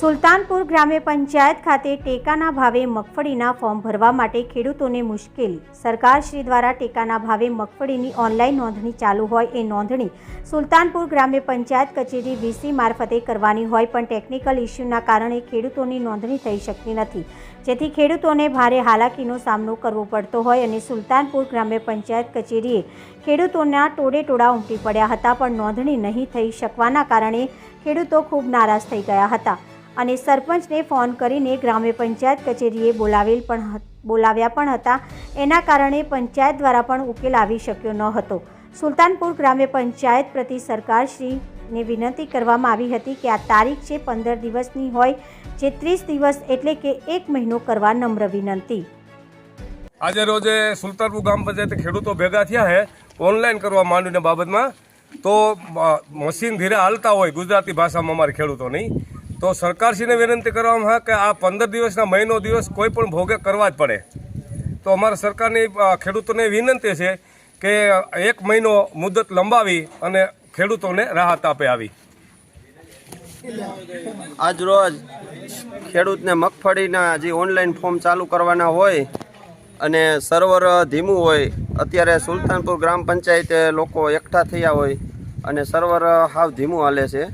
સુલતાનપુર ગ્રામ્ય પંચાયત ખાતે ટેકાના ભાવે મગફળીના ફોર્મ ભરવા માટે ખેડૂતોને મુશ્કેલી. સરકારશ્રી દ્વારા ટેકાના ભાવે મગફળીની ઓનલાઈન નોંધણી ચાલુ હોય એ નોંધણી સુલતાનપુર ગ્રામ્ય પંચાયત કચેરી વીસી મારફતે કરવાની હોય પણ ટેકનિકલ ઇસ્યુના કારણે ખેડૂતોની નોંધણી થઈ શકતી નથી. જેથી ખેડૂતોને ભારે હાલાકીનો સામનો કરવો પડતો હોય અને સુલતાનપુર ગ્રામ્ય પંચાયત કચેરીએ ખેડૂતોના ટોળે ટોળા ઉમટી પડ્યા હતા પણ નોંધણી નહીં થઈ શકવાના કારણે ખેડૂતો ખૂબ નારાજ થઈ ગયા હતા. અને સરપંચને ફોન કરીને ગ્રામ્ય પંચાયત કચેરીએ બોલાવેલ પણ બોલાવ્યા પણ હતા. એના કારણે પંચાયત દ્વારા પણ ઉકેલ આવી શક્યો ન હતો. સુલતાનપુર ગ્રામ્ય પંચાયત પ્રતિ સરકારશ્રીને વિનંતી કરવામાં આવી હતી કે આ તારીખ છે પંદર દિવસની હોય, જે ત્રીસ દિવસ એટલે કે એક મહિનો કરવા નમ્ર વિનંતી. આજે રોજે સુલતાનપુર ગ્રામ પંચાયત ખેડૂતો ભેગા થયા છે ઓનલાઈન કરવા માંડ્યું બાબતમાં. તો મશીન ધીરે હાલતા હોય ગુજરાતી ભાષામાં અમારે ખેડૂતોની તો સરકારશ્રીને વિનંતી કરવામાં કે આ પંદર દિવસના મહિનો દિવસ કોઈ પણ ભોગે કરવા જ પડે. તો અમારા સરકારની ખેડૂતોને વિનંતી છે કે એક મહિનો મુદત લંબાવી અને ખેડૂતોને રાહત આપે આવી. આજ રોજ ખેડૂતને મગફળીના જે ઓનલાઈન ફોર્મ ચાલુ કરવાના હોય અને સર્વર ધીમું હોય, અત્યારે સુલતાનપુર ગ્રામ પંચાયતે લોકો એકઠા થયા હોય અને સર્વર હાવ ધીમું હાલે છે.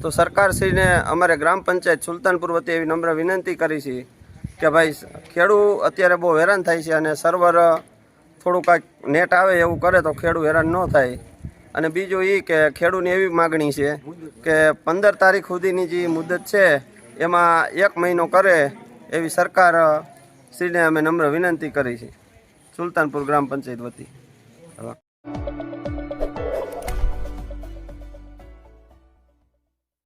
તો સરકારશ્રીને અમારે ગ્રામ પંચાયત સુલતાનપુર વતી એવી નમ્ર વિનંતી કરી છે કે ભાઈ ખેડૂત અત્યારે બહુ હેરાન થાય છે અને સર્વર થોડું કાંઈક નેટ આવે એવું કરે તો ખેડૂત હેરાન ન થાય. અને બીજું એ કે ખેડૂતની એવી માગણી છે કે પંદર તારીખ સુધીની જે મુદત છે એમાં એક મહિનો કરે એવી સરકાર શ્રીને અમે નમ્ર વિનંતી કરી છે. સુલતાનપુર ગ્રામ પંચાયત વતી.